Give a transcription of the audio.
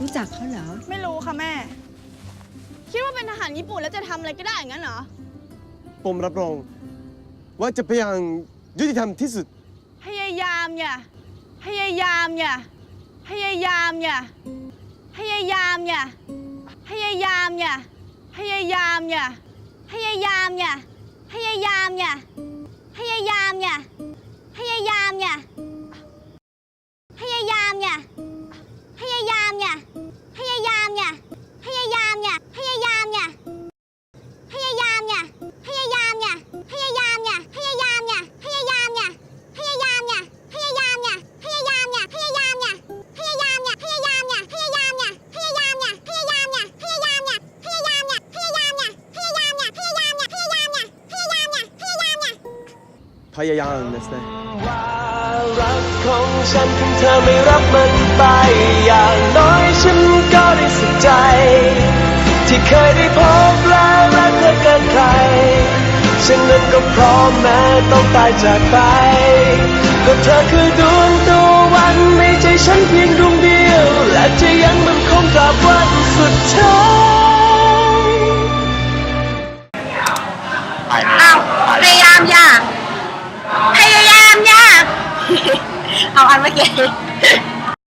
รู้จักเขาเหรอ ไม่รู้ค่ะแม่ คิดว่าเป็นทหารญี่ปุ่นแล้วจะทำอะไรก็ได้อย่างนั้นเหรอ ผมรับรอง ว่าจะพยายามยุติธรรมที่สุด พยายามอย่า พยายามอย่า พยายามอย่า พยายามอย่า พยายามอย่า พยายามอย่า พยายามอย่า พยายามอย่า พยายามนะสเตว่ารักของฉันถึงเธอไม่รับมันไป อย่างน้อยฉันก็ได้สุขใจ ที่เคยได้พบและรักเธอเกินใคร ฉันนั้นก็พร้อมแม้ต้องตายจากไป ก็เธอคือดู เอาอันเมื่อกี้